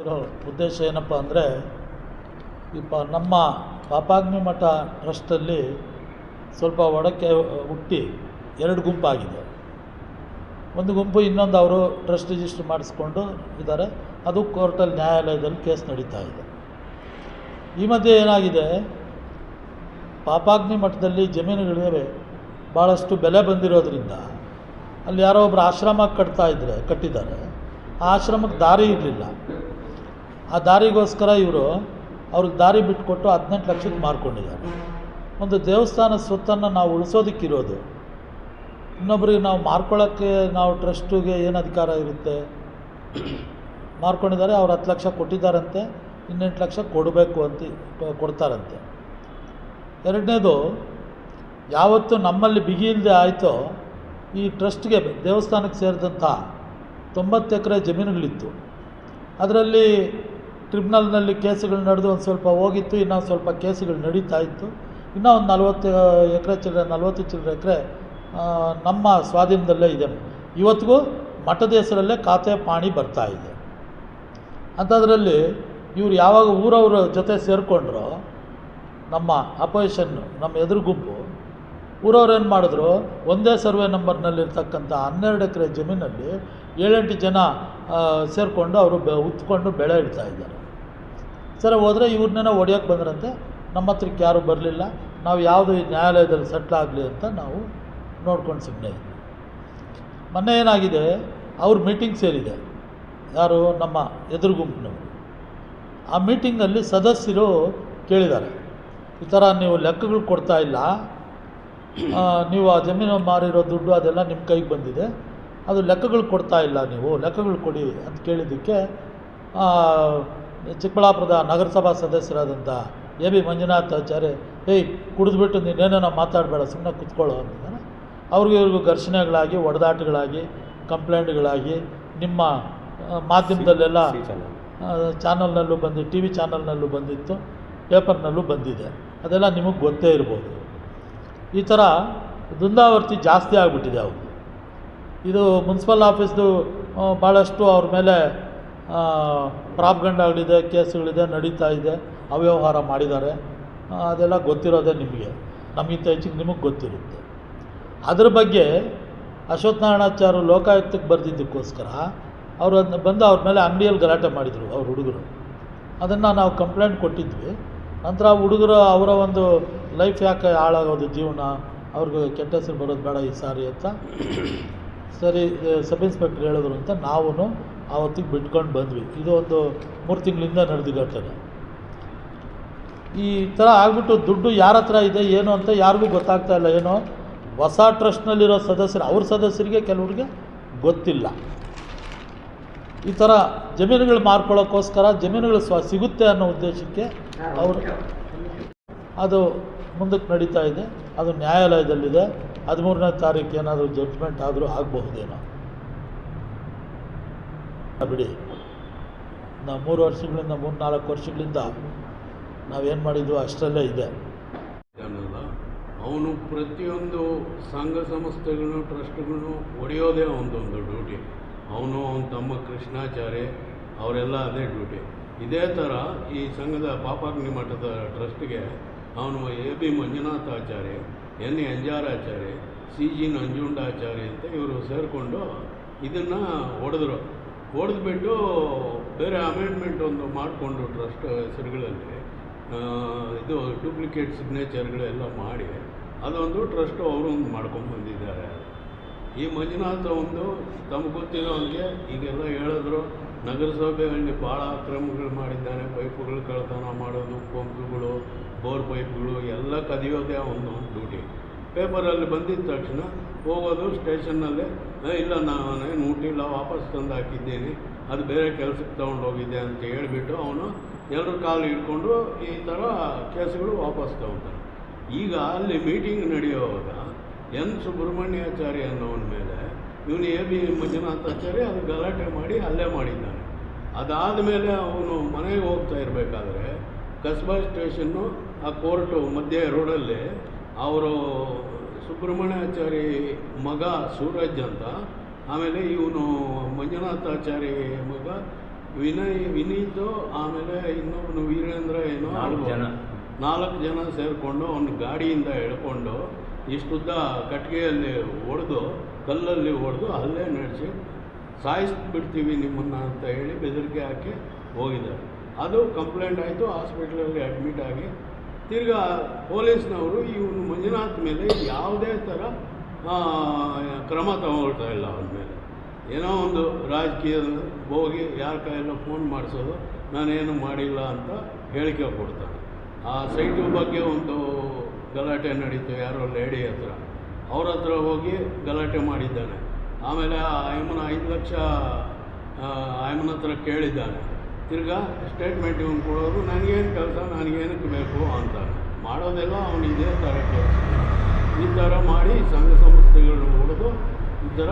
ಇರೋ ಉದ್ದೇಶ ಏನಪ್ಪ ಅಂದರೆ, ಇಪ್ಪ ನಮ್ಮ ಪಾಪಾಗ್ನಿ ಮಠ ಟ್ರಸ್ಟಲ್ಲಿ ಸ್ವಲ್ಪ ಒಡಕ್ಕೆ ಹುಟ್ಟಿ ಎರಡು ಗುಂಪಾಗಿದೆ. ಒಂದು ಗುಂಪು ಇನ್ನೊಂದು ಅವರು ಟ್ರಸ್ಟ್ ರಿಜಿಸ್ಟರ್ ಮಾಡಿಸ್ಕೊಂಡು ಇದ್ದಾರೆ. ಅದು ಕೋರ್ಟಲ್ಲಿ ನ್ಯಾಯಾಲಯದಲ್ಲಿ ಕೇಸ್ ನಡೀತಾ ಇದೆ. ಈ ಮಧ್ಯೆ ಏನಾಗಿದೆ, ಪಾಪಾಗ್ನಿ ಮಠದಲ್ಲಿ ಜಮೀನುಗಳಿಗೆ ಭಾಳಷ್ಟು ಬೆಲೆ ಬಂದಿರೋದ್ರಿಂದ ಅಲ್ಲಿ ಯಾರೋ ಒಬ್ಬರು ಆಶ್ರಮ ಕಟ್ತಾ ಇದ್ದರೆ ಕಟ್ಟಿದ್ದಾರೆ. ಆ ಆಶ್ರಮಕ್ಕೆ ದಾರಿ ಇರಲಿಲ್ಲ. ಆ ದಾರಿಗೋಸ್ಕರ ಇವರು ಅವ್ರಿಗೆ ದಾರಿ ಬಿಟ್ಕೊಟ್ಟು ಹದಿನೆಂಟು ಲಕ್ಷಕ್ಕೆ ಮಾರ್ಕೊಂಡಿದ್ದಾರೆ. ಒಂದು ದೇವಸ್ಥಾನ ಸ್ವತ್ತನ್ನು ನಾವು ಉಳಿಸೋದಕ್ಕಿರೋದು. ಇನ್ನೊಬ್ರಿಗೆ ನಾವು ಮಾರ್ಕೊಳ್ಳೋಕ್ಕೆ ನಾವು ಟ್ರಸ್ಟಿಗೆ ಏನು ಅಧಿಕಾರ ಇರುತ್ತೆ? ಮಾರ್ಕೊಂಡಿದ್ದಾರೆ, ಅವ್ರು ಹತ್ತು ಲಕ್ಷ ಕೊಟ್ಟಿದ್ದಾರಂತೆ, ಇನ್ನೆಂಟು ಲಕ್ಷ ಕೊಡಬೇಕು ಅಂತ ಕೊಡ್ತಾರಂತೆ. ಎರಡನೇದು, ಯಾವತ್ತು ನಮ್ಮಲ್ಲಿ ಬಿಗಿ ಇಲ್ಲದೆ ಆಯಿತೋ, ಈ ಟ್ರಸ್ಟ್ಗೆ ದೇವಸ್ಥಾನಕ್ಕೆ ಸೇರಿದಂಥ ತೊಂಬತ್ತು ಎಕರೆ ಜಮೀನುಗಳಿತ್ತು. ಅದರಲ್ಲಿ ಟ್ರಿಬ್ಯುನಲ್ನಲ್ಲಿ ಕೇಸುಗಳು ನಡೆದು ಒಂದು ಸ್ವಲ್ಪ ಹೋಗಿತ್ತು, ಇನ್ನೊಂದು ಸ್ವಲ್ಪ ಕೇಸುಗಳು ನಡೀತಾ ಇತ್ತು. ಇನ್ನೂ ಒಂದು ನಲ್ವತ್ತು ಎಕರೆ ಚಿಲ್ಲರೆ, ನಲವತ್ತು ಚಿಲ್ಲರೆ ಎಕರೆ ನಮ್ಮ ಸ್ವಾಧೀನದಲ್ಲೇ ಇದೆ. ಇವತ್ತಿಗೂ ಮಠದ ಹೆಸರಲ್ಲೇ ಖಾತೆ ಪಾಣಿ ಬರ್ತಾ ಇದೆ. ಅಂಥದ್ರಲ್ಲಿ ಇವ್ರು ಯಾವಾಗ ಊರವ್ರ ಜೊತೆ ಸೇರಿಕೊಂಡ್ರು, ನಮ್ಮ ಅಪೋಸಿಷನ್ನು ನಮ್ಮ ಎದುರು ಗುಂಪು, ಊರವ್ರು ಏನು ಮಾಡಿದ್ರು, ಒಂದೇ ಸರ್ವೆ ನಂಬರ್ನಲ್ಲಿರ್ತಕ್ಕಂಥ ಹನ್ನೆರಡು ಎಕರೆ ಜಮೀನಲ್ಲಿ ಏಳೆಂಟು ಜನ ಸೇರಿಕೊಂಡು ಅವರು ಬೆ, ಉತ್ಕೊಂಡು ಬೆಳೆ ಇಡ್ತಾ ಇದ್ದಾರೆ. ಸರಿ, ಹೋದರೆ ಇವ್ರನ್ನೇನೋ ಹೊಡಿಯೋಕ್ಕೆ ಬಂದ್ರಂತೆ. ನಮ್ಮ ಹತ್ರಕ್ಕೆ ಯಾರೂ ಬರಲಿಲ್ಲ. ನಾವು ಯಾವುದು ನ್ಯಾಯಾಲಯದಲ್ಲಿ ಸೆಟ್ಲ್ ಆಗಲಿ ಅಂತ ನಾವು ನೋಡ್ಕೊಂಡು ಸುಮ್ಮನೆ ಇದ್ವಿ. ಮೊನ್ನೆ ಏನಾಗಿದೆ, ಅವ್ರ ಮೀಟಿಂಗ್ ಸೇರಿದೆ. ಯಾರು? ನಮ್ಮ ಎದುರು ಗುಂಪಿನವರು. ಆ ಮೀಟಿಂಗಲ್ಲಿ ಸದಸ್ಯರು ಕೇಳಿದ್ದಾರೆ. ಈ ಥರ ನೀವು ಲೆಕ್ಕಗಳು ಕೊಡ್ತಾ ಇಲ್ಲ. ನೀವು ಆ ಜಮೀನು ಮಾರಿರೋ ದುಡ್ಡು ಅದೆಲ್ಲ ನಿಮ್ಮ ಕೈಗೆ ಬಂದಿದೆ. ಅದು ಲೆಕ್ಕಗಳು ಕೊಡ್ತಾ ಇಲ್ಲ ನೀವು. ಲೆಕ್ಕಗಳು ಕೊಡಿ ಅಂತ ಕೇಳಿದ್ದಕ್ಕೆ ಚಿಕ್ಕಬಳ್ಳಾಪುರದ ನಗರಸಭಾ ಸದಸ್ಯರಾದಂಥ ಎ ಬಿ ಮಂಜುನಾಥ್ ಆಚಾರ್ಯ ಏಯ್ ಕುಡಿದ್ಬಿಟ್ಟು ನೀನೇನೋ ಮಾತಾಡಬೇಡ ಸುಮ್ಮನೆ ಕುತ್ಕೊಳ್ಳೋ ಅಂತಿದ್ದಾರೆ. ಅವ್ರಿಗೂ ಇವ್ರಿಗೂ ಘರ್ಷಣೆಗಳಾಗಿ ಒಡೆದಾಟಗಳಾಗಿ ಕಂಪ್ಲೇಂಟ್ಗಳಾಗಿ ನಿಮ್ಮ ಮಾಧ್ಯಮದಲ್ಲೆಲ್ಲ ಚಾನಲ್ನಲ್ಲೂ ಬಂದು ಟಿ ವಿ ಚಾನಲ್ನಲ್ಲೂ ಬಂದಿತ್ತು ಪೇಪರ್ನಲ್ಲೂ ಬಂದಿದೆ. ಅದೆಲ್ಲ ನಿಮಗೆ ಗೊತ್ತೇ ಇರ್ಬೋದು. ಈ ಥರ ದುಂದಾವರ್ತಿ ಜಾಸ್ತಿ ಆಗಿಬಿಟ್ಟಿದೆ ಅವರು ಇದು ಮುನ್ಸಿಪಲ್ ಆಫೀಸ್ದು ಭಾಳಷ್ಟು ಅವ್ರ ಮೇಲೆ ಪ್ರಾಪ್ಗಂಡಗಳಿದೆ ಕೇಸುಗಳಿದೆ, ನಡೀತಾ ಇದೆ, ಅವ್ಯವಹಾರ ಮಾಡಿದ್ದಾರೆ. ಅದೆಲ್ಲ ಗೊತ್ತಿರೋದೇ ನಿಮಗೆ. ನಮಗಿಂತ ಹೆಚ್ಚಿಗೆ ನಿಮಗೆ ಗೊತ್ತಿರುತ್ತೆ. ಅದ್ರ ಬಗ್ಗೆ ಅಶ್ವತ್ಥ ನಾರಾಯಣಾಚಾರ್ಯ ಲೋಕಾಯುಕ್ತಕ್ಕೆ ಬರೆದಿದ್ದಕ್ಕೋಸ್ಕರ ಅವರು ಅದನ್ನ ಬಂದು ಅವ್ರ ಮೇಲೆ ಅಂಗಡಿಯಲ್ಲಿ ಗಲಾಟೆ ಮಾಡಿದರು ಅವ್ರ ಹುಡುಗರು. ಅದನ್ನು ನಾವು ಕಂಪ್ಲೇಂಟ್ ಕೊಟ್ಟಿದ್ವಿ. ನಂತರ ಹುಡುಗರು ಅವರ ಒಂದು ಲೈಫ್ ಯಾಕೆ ಹಾಳಾಗೋದು, ಜೀವನ? ಅವ್ರಿಗೆ ಕೆಟ್ಟ ಹೆಸರು ಬರೋದು ಬೇಡ ಈ ಸಾರಿ ಅಂತ ಸರಿ, ಸಬ್ ಇನ್ಸ್ಪೆಕ್ಟರ್ ಹೇಳಿದ್ರು ಅಂತ ನಾವು ಆವತ್ತಿಗೆ ಬಿಟ್ಕೊಂಡು ಬಂದ್ವಿ. ಇದು ಒಂದು ಮೂರು ತಿಂಗಳಿಂದ ನಡೆದ ಘಟನೆ ಈ ಥರ ಆಗ್ಬಿಟ್ಟು ದುಡ್ಡು ಯಾರ ಹತ್ರ ಇದೆ, ಏನು ಅಂತ ಯಾರಿಗೂ ಗೊತ್ತಾಗ್ತಾ ಇಲ್ಲ. ಏನೋ ಹೊಸ ಟ್ರಸ್ಟ್ನಲ್ಲಿರೋ ಸದಸ್ಯರು, ಅವ್ರ ಸದಸ್ಯರಿಗೆ ಕೆಲವ್ರಿಗೆ ಗೊತ್ತಿಲ್ಲ. ಈ ಥರ ಜಮೀನುಗಳು ಮಾರ್ಕೊಳ್ಳೋಕ್ಕೋಸ್ಕರ ಜಮೀನುಗಳು ಸ್ವ, ಸಿಗುತ್ತೆ ಅನ್ನೋ ಉದ್ದೇಶಕ್ಕೆ ಅವರು ಅದು ಮುಂದಕ್ಕೆ ನಡೀತಾ ಇದೆ. ಅದು ನ್ಯಾಯಾಲಯದಲ್ಲಿದೆ. ಹದಿಮೂರನೇ ತಾರೀಕು ಏನಾದರೂ ಜಡ್ಜ್ಮೆಂಟ್ ಆದರೂ ಆಗಬಹುದೇನೋ. ಬಿಡಿ. ನಾವು ಮೂರು ವರ್ಷಗಳಿಂದ, ಮೂರು ನಾಲ್ಕು ವರ್ಷಗಳಿಂದ ನಾವೇನು ಮಾಡಿದ್ವು ಅಷ್ಟರಲ್ಲೇ ಇದೆ. ಅವನು ಪ್ರತಿಯೊಂದು ಸಂಘ ಸಂಸ್ಥೆಗಳನ್ನು, ಟ್ರಸ್ಟ್ಗಳನ್ನು ಒಡೆಯೋದೇ ಒಂದೊಂದು ಡ್ಯೂಟಿ. ಅವನು, ಅವನ ತಮ್ಮ ಕೃಷ್ಣಾಚಾರ್ಯ ಅವರೆಲ್ಲ ಅದೇ ಡ್ಯೂಟಿ. ಇದೇ ಥರ ಈ ಸಂಘದ ಪಾಪಾಗ್ನಿ ಮಠದ ಟ್ರಸ್ಟ್ಗೆ ಅವನು A B Manjunathacharya N Anjaracharya C G Nanjundacharya ಅಂತ ಇವರು ಸೇರಿಕೊಂಡು ಇದನ್ನು ಹೊಡೆದ್ರು ಹೊಡೆದ್ಬಿಟ್ಟು ಬೇರೆ ಅಮೆಂಡ್ಮೆಂಟ್ ಒಂದು ಮಾಡಿಕೊಂಡು ಟ್ರಸ್ಟ್ ಹೆಸರುಗಳಲ್ಲಿ. ಇದು ಡೂಪ್ಲಿಕೇಟ್ ಸಿಗ್ನೇಚರ್ಗಳೆಲ್ಲ ಮಾಡಿ ಅದೊಂದು ಟ್ರಸ್ಟು ಅವರು ಒಂದು ಮಾಡ್ಕೊಂಡು ಬಂದಿದ್ದಾರೆ. ಈ ಮಂಜುನಾಥ ಒಂದು ತಮಗೆ ಗೊತ್ತಿರೋಂಗೆ ಈಗೆಲ್ಲ ಹೇಳಿದ್ರು ನಗರಸಭೆಯಲ್ಲಿ ಭಾಳ ಅಕ್ರಮಗಳು ಮಾಡಿದ್ದಾನೆ, ಪೈಪುಗಳು ಕಳ್ಳತನ ಮಾಡೋದು ಪಂಪ್ಗಳು ಬೋರ್ ಪೈಪ್ಗಳು ಎಲ್ಲ ಕದಿಯೋದೇ ಒಂದು ಡ್ಯೂಟಿ. ಪೇಪರಲ್ಲಿ ಬಂದಿದ್ದ ತಕ್ಷಣ ಹೋಗೋದು ಸ್ಟೇಷನ್ನಲ್ಲೇ "ಏ, ಇಲ್ಲ ನಾನೇನು ಮುಟ್ಟಿಲ್ಲ ವಾಪಸ್ ತಂದು ಹಾಕಿದ್ದೀನಿ ಅದು ಬೇರೆ ಕೆಲಸಕ್ಕೆ ತೊಗೊಂಡು ಹೋಗಿದ್ದೆ ಅಂತ ಹೇಳಿಬಿಟ್ಟು ಅವನು ಎಲ್ಲರ ಕಾಲು ಹಿಡ್ಕೊಂಡು ಈ ಥರ ಕೇಸುಗಳು ವಾಪಸ್ ತಗೊಳ್ತಾನೆ. ಈಗ ಅಲ್ಲಿ ಮೀಟಿಂಗ್ ನಡೆಯುವಾಗ ಎನ್ ಸುಬ್ರಹ್ಮಣ್ಯಾಚಾರ್ಯ ಅನ್ನೋವನ ಮೇಲೆ ಇವನು ಎ ಬಿ ಮಂಜುನಾಥಾಚಾರ್ಯ ಅದು ಗಲಾಟೆ ಮಾಡಿ ಅಲ್ಲೇ ಮಾಡಿದ್ದಾನೆ. ಅದಾದ ಮೇಲೆ ಅವನು ಮನೆಗೆ ಹೋಗ್ತಾ ಇರಬೇಕಾದ್ರೆ ಕಸ್ಬಾ ಸ್ಟೇಷನ್ನು ಆ ಕೋರ್ಟು ಮಧ್ಯೆ ರೋಡಲ್ಲಿ ಅವರು ಸುಬ್ರಹ್ಮಣ್ಯಾಚಾರಿ ಮಗ ಸೂರಜ್ ಅಂತ. ಆಮೇಲೆ ಇವನು ಮಂಜುನಾಥಾಚಾರಿ ಮಗ ವಿನಯ್ ವಿನೀತು ಆಮೇಲೆ ಇನ್ನೊಬ್ಬನು ವೀರೇಂದ್ರ ಏನೋ ನಾಲ್ಕು ಜನ. ನಾಲ್ಕು ಜನ ಸೇರಿಕೊಂಡು ಅವನು ಗಾಡಿಯಿಂದ ಎಳ್ಕೊಂಡು ಇಷ್ಟುದ್ದ ಕಟ್ಟಿಗೆಯಲ್ಲಿ ಹೊಡೆದು ಕಲ್ಲಲ್ಲಿ ಹೊಡೆದು ಅಲ್ಲೇ ನಡೆಸಿ ಸಾಯಿಸ್ಬಿಡ್ತೀವಿ ನಿಮ್ಮನ್ನು ಅಂತ ಹೇಳಿ ಬೆದರಿಕೆ ಹಾಕಿ ಹೋಗಿದ್ದಾರೆ. ಅದು ಕಂಪ್ಲೇಂಟ್ ಆಯಿತು ಹಾಸ್ಪಿಟ್ಲಲ್ಲಿ ಅಡ್ಮಿಟ್ ಆಗಿ ತಿರ್ಗಾ ಪೊಲೀಸ್ನವರು ಇವನು ಮಂಜುನಾಥ್ ಮೇಲೆ ಯಾವುದೇ ಥರ ಕ್ರಮ ತಗೊಳ್ತಾ ಇಲ್ಲ ಅವನ ಮೇಲೆ. ಏನೋ ಒಂದು ರಾಜಕೀಯದ ಹೋಗಿ ಯಾರ ಕೈಯೆಲ್ಲ ಫೋನ್ ಮಾಡಿಸೋದು, ನಾನೇನು ಮಾಡಿಲ್ಲ ಅಂತ ಹೇಳಿಕೆ ಕೊಡ್ತಾನೆ. ಆ ಸೈಟು ಬಗ್ಗೆ ಒಂದು ಗಲಾಟೆ ನಡೀತು, ಯಾರೋ ಲೇಡಿ ಹತ್ರ. ಅವ್ರ ಹತ್ರ ಹೋಗಿ ಗಲಾಟೆ ಮಾಡಿದ್ದಾನೆ. ಆಮೇಲೆ ಆ ಐಮನ ಐದು ಲಕ್ಷ ಆಯಮ್ಮನ ಹತ್ರ ಕೇಳಿದ್ದಾನೆ. ತಿರ್ಗಾ ಸ್ಟೇಟ್ಮೆಂಟ್ ಇವನು ಕೊಡೋರು, ನನಗೇನು ಕೆಲಸ ನನಗೇನಕ್ಕೆ ಬೇಕು ಅಂತ ಮಾಡೋದೆಲ್ಲ ಅವನು ಇದೇ ಥರ ಕೆಲಸ. ಈ ಥರ ಮಾಡಿ ಸಂಘ ಸಂಸ್ಥೆಗಳನ್ನ ಹೊಡೆದು ಈ ಥರ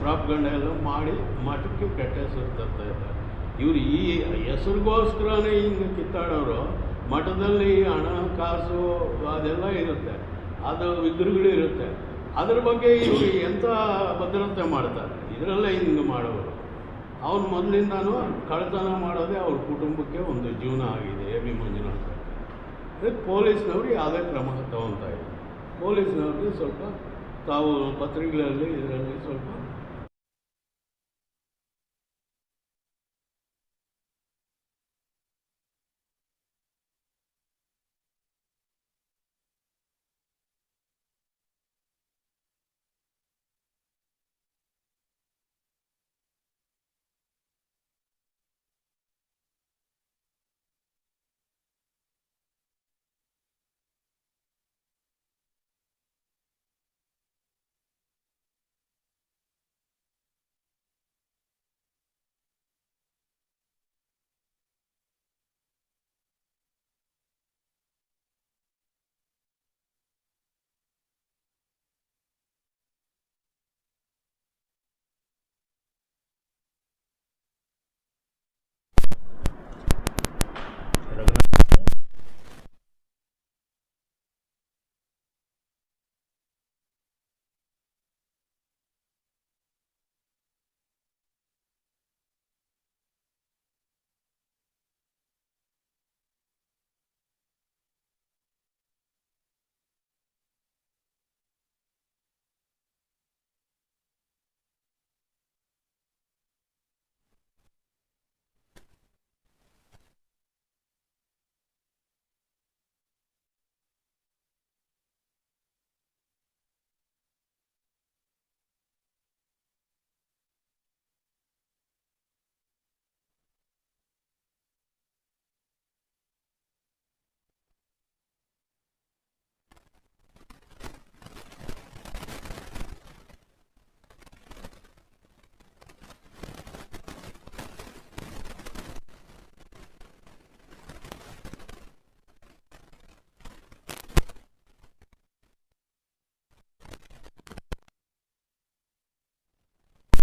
ಪ್ರಾಪ್ಗಂಡ ಎಲ್ಲ ಮಾಡಿ ಮಠಕ್ಕೆ ಕೆಟ್ಟ ಹೆಸರು ತರ್ತಾ ಇದ್ದಾರೆ. ಇವರು ಈ ಹೆಸರಿಗೋಸ್ಕರನೇ ಹಿಂಗೆ ಕಿತ್ತಾಡೋರು, ಮಠದಲ್ಲಿ ಹಣ, ಕಾಸು ಅದೆಲ್ಲ ಇರುತ್ತೆ. ಅದು ವಿಗ್ರಹಗಳು ಇರುತ್ತೆ ಅದ್ರ ಬಗ್ಗೆ ಇವರು ಎಂಥ ಭದ್ರತೆ ಮಾಡ್ತಾರೆ? ಇದರಲ್ಲೇ ಹಿಂಗೆ ಮಾಡೋರು. ಅವ್ನು ಮೊದಲಿಂದನೂ ಕಳ್ಳತನ ಮಾಡೋದೇ ಅವ್ರ ಕುಟುಂಬಕ್ಕೆ ಒಂದು ಜೀವನ ಆಗಿದೆ, ಎ ಬಿ ಮಂಜುನಾಥ್ ಅದಕ್ಕೆ ಪೊಲೀಸ್ನವರು ಯಾವುದೇ ಕ್ರಮ ತಗೊತಾ ಇದ್ದಾರೆ ಪೊಲೀಸ್ನವ್ರಿಗೆ ಸ್ವಲ್ಪ ತಾವು ಪತ್ರಿಕೆಗಳಲ್ಲಿ ಇದರಲ್ಲಿ ಸ್ವಲ್ಪ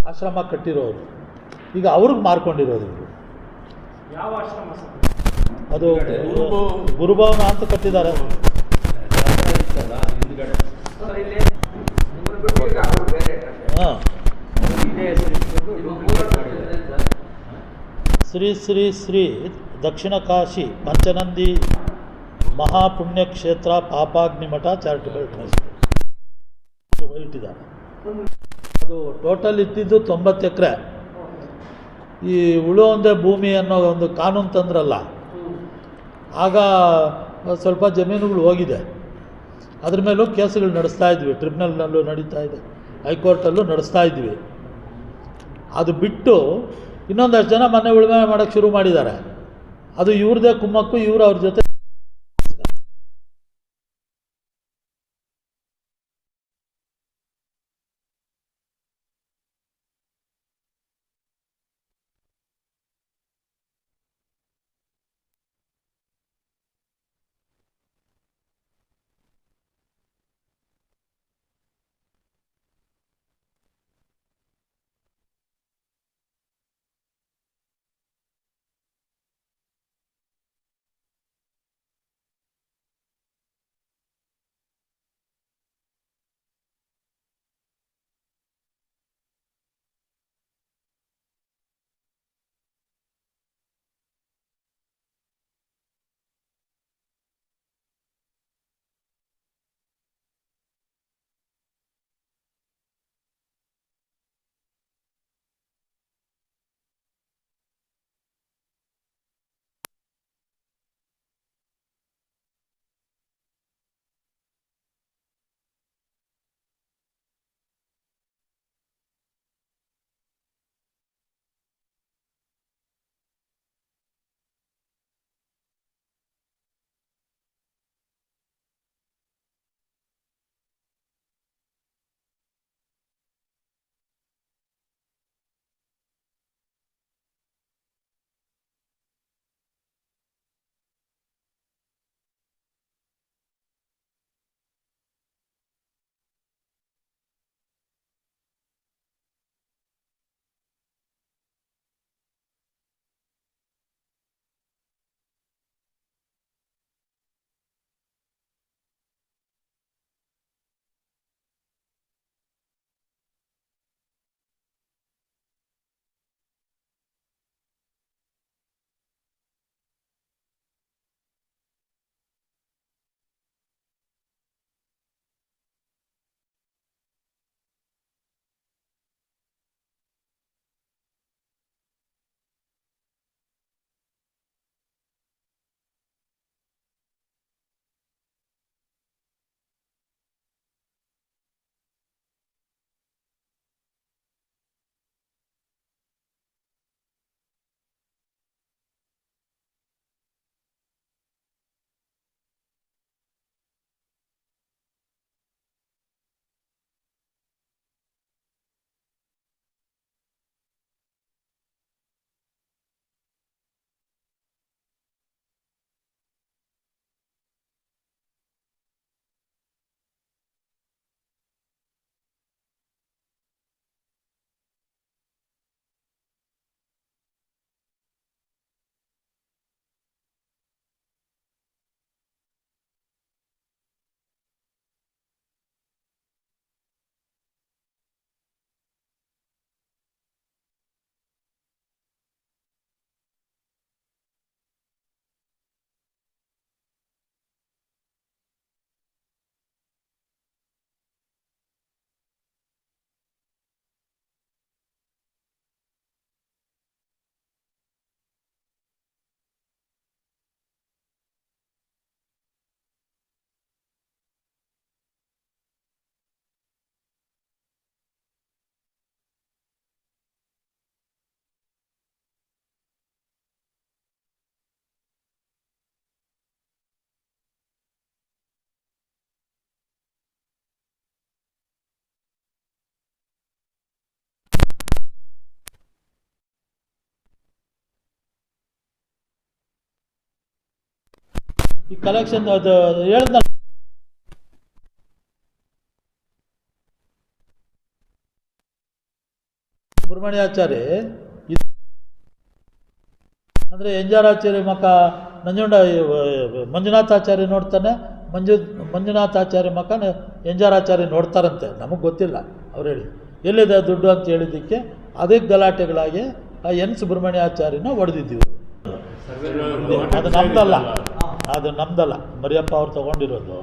ಆಶ್ರಮ ಕಟ್ಟಿರೋರು. ಈಗ ಅವ್ರಿಗೆ ಮಾರ್ಕೊಂಡಿರೋದು ಇವರು. ಯಾವ ಆಶ್ರಮ ಅದು ಗುರುಭವನ. ಅಂತ ಕಟ್ಟಿದ್ದಾರೆ. ಹಾಂ. ಶ್ರೀ ಶ್ರೀ ಶ್ರೀ ದಕ್ಷಿಣ ಕಾಶಿ ಪಂಚನಂದಿ ಮಹಾಪುಣ್ಯಕ್ಷೇತ್ರ ಪಾಪಾಗ್ನಿಮಠ ಚಾರಿಟಬಲ್ ಟ್ರಸ್ಟ್. ಇಟ್ಟಿದ್ದಾರೆ ಅದು ಟೋಟಲ್ ಇದ್ದಿದ್ದು ತೊಂಬತ್ತು ಎಕರೆ. ಈ ಉಳುವಂದೆ ಭೂಮಿ ಅನ್ನೋ ಒಂದು ಕಾನೂನು ತಂದ್ರಲ್ಲ, ಆಗ ಸ್ವಲ್ಪ ಜಮೀನುಗಳು ಹೋಗಿದೆ. ಅದ್ರ ಮೇಲೂ ಕೇಸುಗಳು ನಡೆಸ್ತಾ ಇದ್ವಿ ಟ್ರಿಬ್ಯುನಲ್ನಲ್ಲೂ ನಡೀತಾ ಇದೆ, ಹೈಕೋರ್ಟಲ್ಲೂ ನಡೆಸ್ತಾ ಇದ್ವಿ. ಅದು ಬಿಟ್ಟು ಇನ್ನೊಂದಷ್ಟು ಜನ ಮನೆ ಉಳುಮೆ ಮಾಡೋಕ್ಕೆ ಶುರು ಮಾಡಿದ್ದಾರೆ. ಅದು ಇವ್ರದೇ ಕುಮ್ಮಕ್ಕು, ಇವರು ಅವ್ರ ಜೊತೆ ಈ ಕಲೆಕ್ಷನ್ ಅದು ಹೇಳ್ದ ಸುಬ್ರಹ್ಮಣ್ಯಾಚಾರ್ಯ ಅಂದರೆ ಎಂಜಾರಾಚಾರ್ಯ ಮಕ, ನಂಜುಂಡ ಮಂಜುನಾಥಾಚಾರ್ಯ ನೋಡ್ತಾನೆ, ಮಂಜು ಮಂಜುನಾಥಾಚಾರ್ಯ ಮಕ ಎಂಜಾರಾಚಾರ್ಯ ನೋಡ್ತಾರಂತೆ, ನಮಗೆ ಗೊತ್ತಿಲ್ಲ, ಅವ್ರು ಹೇಳಿ. ಎಲ್ಲಿದೆ ದುಡ್ಡು ಅಂತ ಹೇಳಿದ್ದಕ್ಕೆ, ಅದೇ ಗಲಾಟೆಗಳಾಗಿ ಆ ಎನ್. ಸುಬ್ರಹ್ಮಣ್ಯಾಚಾರ್ಯನ ಹೊಡೆದಿದ್ದೀವಿ. ಅದು ನಮ್ದಲ್ಲ. ಅದು ನಮ್ದಲ್ಲ. ಮರಿಯಪ್ಪ ಅವ್ರು ತಗೊಂಡಿರೋದು.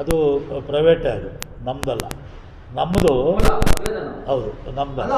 ಅದು ಪ್ರೈವೇಟೇ ಅದು. ನಮ್ದಲ್ಲ. ನಮ್ಮದು ಹೌದು ನಮ್ದಲ್ಲ.